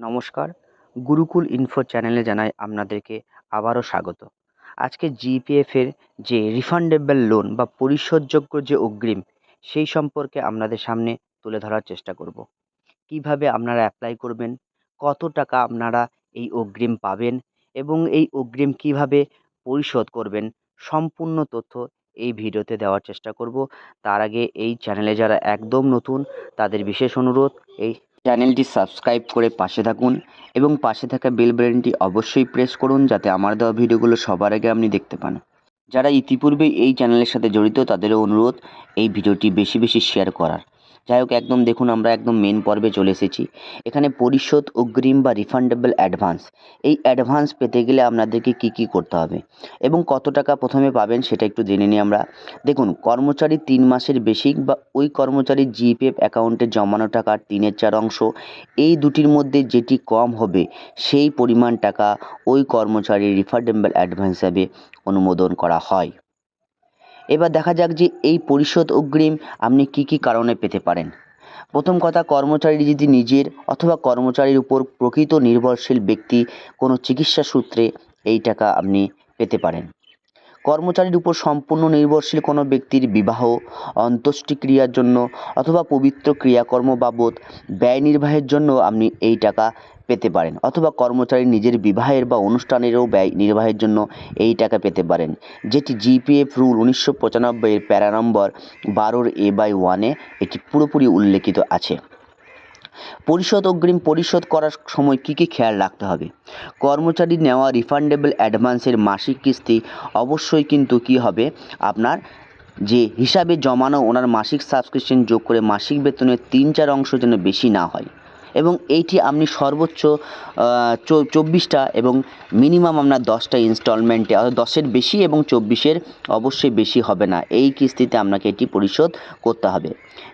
নমস্কার। গুরুকুল ইনফো চ্যানেলে জানাই আপনাদেরকে আবারও স্বাগত। আজকে জিপিএফের যে রিফান্ডেবল লোন বা পরিশোধযোগ্য যে অগ্রিম, সেই সম্পর্কে আপনাদের সামনে তুলে ধরার চেষ্টা করব। কীভাবে আপনারা অ্যাপ্লাই করবেন, কত টাকা আপনারা এই অগ্রিম পাবেন এবং এই অগ্রিম কীভাবে পরিশোধ করবেন, সম্পূর্ণ তথ্য এই ভিডিওতে দেওয়ার চেষ্টা করব। তার আগে এই চ্যানেলে যারা একদম নতুন, তাদের বিশেষ অনুরোধ, এই চ্যানেলটি সাবস্ক্রাইব করে পাশে থাকুন এবং পাশে থাকা বেল বাটনটি অবশ্যই প্রেস করুন যাতে আমার দেওয়া ভিডিওগুলো সবার আগে আপনি দেখতে পান। যারা ইতিপূর্বে এই চ্যানেলের সাথে জড়িত তাদেরও অনুরোধ এই ভিডিওটি বেশি বেশি শেয়ার করার। যাই হোক, একদম দেখুন, আমরা একদম মেন পর্বে চলে এসেছি। এখানে পরিশোধ, অগ্রিম বা রিফান্ডেবল অ্যাডভান্স এই অ্যাডভান্স পেতে গেলে আপনাদেরকে কি কি করতে হবে? এবং কত টাকা প্রথমে পাবেন সেটা একটু জেনে নিই আমরা। দেখুন, কর্মচারী তিন মাসের বেসিক বা ওই কর্মচারীর জিপিএফ অ্যাকাউন্টে জমানো টাকার তিনের চার অংশ, এই দুটির মধ্যে যেটি কম হবে, সেই পরিমাণ টাকা ওই কর্মচারীর রিফান্ডেবল অ্যাডভান্স হিসাবে অনুমোদন করা হয়। এবার দেখা যাক যে এই পরিশোধ অগ্রিম আপনি কি কি কারণে পেতে পারেন। প্রথম কথা, কর্মচারী যদি নিজের অথবা কর্মচারীর উপর প্রকৃত নির্ভরশীল ব্যক্তি কোনো চিকিৎসা সূত্রে এই টাকা আপনি পেতে পারেন। কর্মচারীর উপর সম্পূর্ণ নির্ভরশীল কোনো ব্যক্তির বিবাহ, অন্ত্যেষ্টিক্রিয়ার জন্য অথবা পবিত্র ক্রিয়াকর্ম বাবদ ব্যয় নির্বাহের জন্য আপনি এই টাকা পেতে পারেন অথবা কর্মচারী নিজের বিবাহের বা অনুষ্ঠানেরও ব্যয় নির্বাহের জন্য এই টাকা পেতে পারেন। যেটি জিপিএফ রুল উনিশশো পঁচানব্বইয়ের প্যারা নম্বর বারোর এ বাই ওয়ানে এটি পুরোপুরি উল্লেখিত আছে। পরিশোধ অগ্রিম পরিশোধ করার সময় কী কী খেয়াল রাখতে হবে? কর্মচারী নেওয়া রিফান্ডেবল অ্যাডভান্সের মাসিক কিস্তি অবশ্যই কিন্তু কী হবে? আপনার যে হিসাবে জমানো ওনার মাসিক সাবস্ক্রিপশন যোগ করে মাসিক বেতনের তিন চার অংশ যেন বেশি না হয়। এবং এইটি আপনি সর্বোচ্চ চব্বিশটা এবং মিনিমাম আপনার দশটা ইনস্টলমেন্টে, অর্থাৎ দশের বেশি এবং চব্বিশের অবশ্যই বেশি হবে না। এই কিস্তিতে আপনাকে এটি পরিশোধ করতে হবে,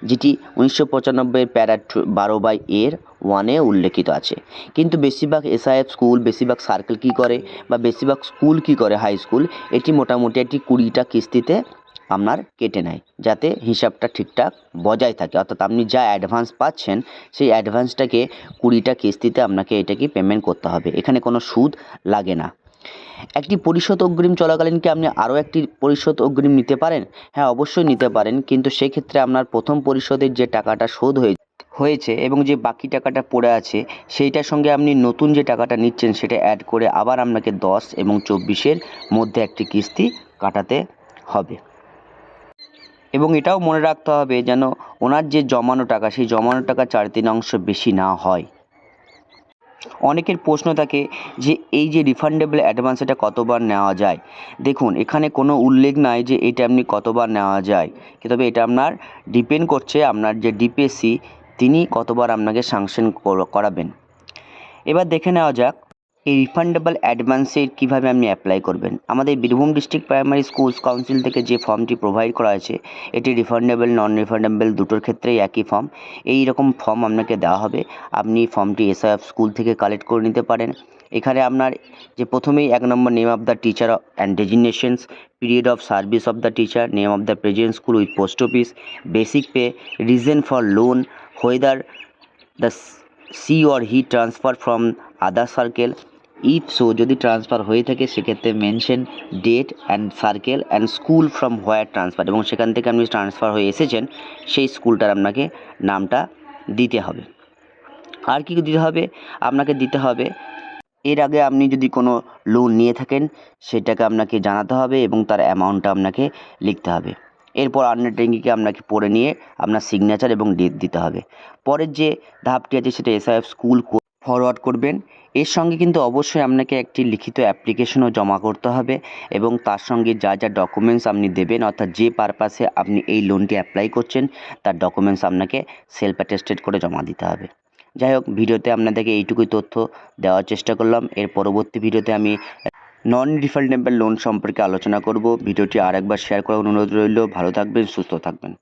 যেটি উনিশশো পঁচানব্বইয়ের প্যারা বারো বাই এর ওয়ানে উল্লেখিত আছে। কিন্তু বেশিরভাগ এসআইএফ স্কুল, বেশিরভাগ সার্কেল কী করে বা বেশিরভাগ স্কুল কী করে? হাই স্কুল, এটি মোটামুটি একটি কুড়িটা কিস্তিতে আপনার কেটে নেয়, যাতে হিসাবটা ঠিকঠাক বজায় থাকে। অর্থাৎ আপনি যা অ্যাডভান্স পাচ্ছেন, সেই অ্যাডভান্সটাকে কুড়িটা কিস্তিতে আপনাকে এটাকে পেমেন্ট করতে হবে। এখানে কোনো সুদ লাগে না। একটি পরিশোধ অগ্রিম চলাকালীন কি আপনি আরও একটি পরিশোধ অগ্রিম নিতে পারেন? হ্যাঁ অবশ্যই নিতে পারেন, কিন্তু সেক্ষেত্রে আপনার প্রথম পরিশোধের যে টাকাটা শোধ হয়ে হয়েছে এবং যে বাকি টাকাটা পড়ে আছে, সেইটার সঙ্গে আপনি নতুন যে টাকাটা নিচ্ছেন, সেটা অ্যাড করে আবার আপনাকে দশ এবং চব্বিশের মধ্যে একটি কিস্তি কাটাতে হবে। এবং এটাও মনে রাখতে হবে যেন ওনার যে জমানো টাকা, সেই জমানো টাকা চার তিনাংশ বেশি না হয়। অনেকের প্রশ্ন থাকে যে, এই যে রিফান্ডেবল অ্যাডভান্স এটা কতবার নেওয়া যায়? দেখুন, এখানে কোনো উল্লেখ নাই যে এটা আপনি কতবার নেওয়া যায়। তবে এটা আপনার ডিপেন্ড করছে, আপনার যে ডিপিএসসি তিনি কতবার আপনাকে সাংশন করাবেন। এবার দেখে নেওয়া যাক এই রিফান্ডেবল অ্যাডভান্সের কীভাবে আপনি অ্যাপ্লাই করবেন? আমাদের Birbhum district primary schools council থেকে যে ফর্মটি প্রোভাইড করা আছে, এটি রিফান্ডেবল নন রিফান্ডেবল দুটোর ক্ষেত্রেই একই ফর্ম এই রকম ফর্ম আপনাকে দেওয়া হবে। আপনি ফর্মটি এসআইএফ স্কুল থেকে কালেক্ট করে নিতে পারেন। এখানে আপনার যে প্রথমেই এক number name of the teacher and designations period of service of the teacher name of the present school with post office basic pay reason for loan whether the she or he transfer from other circle if so যদি transfer হয়ে থাকে, সেক্ষেত্রে mention date and circle and school from where transfer এবং সেখান থেকে আপনি transfer হয়ে এসেছেন, সেই স্কুলটার আপনাকে নামটা দিতে হবে। আর কি দিতে হবে? আপনাকে দিতে হবে, এর আগে আপনি যদি কোনো লোন নিয়ে থাকেন, সেটাকে আপনাকে জানাতে হবে এবং তার অ্যামাউন্টটা আপনাকে লিখতে হবে। এরপর আন্ডারটেকিংকে আপনাকে পড়ে নিয়ে আপনার সিগনেচার এবং ডেট দিতে হবে। পরের যে ধাপটি আছে, সেটা এসআইএফ স্কুল ফরওয়ার্ড করবেন। এর সঙ্গে কিন্তু অবশ্যই আপনাকে একটি লিখিত অ্যাপ্লিকেশনও জমা করতে হবে এবং তার সঙ্গে যা যা ডকুমেন্টস আপনি দেবেন, অর্থাৎ যে পারপাসে আপনি এই লোনটি অ্যাপ্লাই করছেন, তার ডকুমেন্টস আপনাকে সেলফ অ্যাটেস্টেড করে জমা দিতে হবে। যাই হোক, ভিডিওতে আপনাদেরকে এইটুকুই তথ্য দেওয়ার চেষ্টা করলাম। এর পরবর্তী ভিডিওতে আমি নন রিফান্ডেবল লোন সম্পর্কে আলোচনা করব। ভিডিওটি আরেকবার শেয়ার করার অনুরোধ রইল। ভালো থাকবেন, সুস্থ থাকবেন।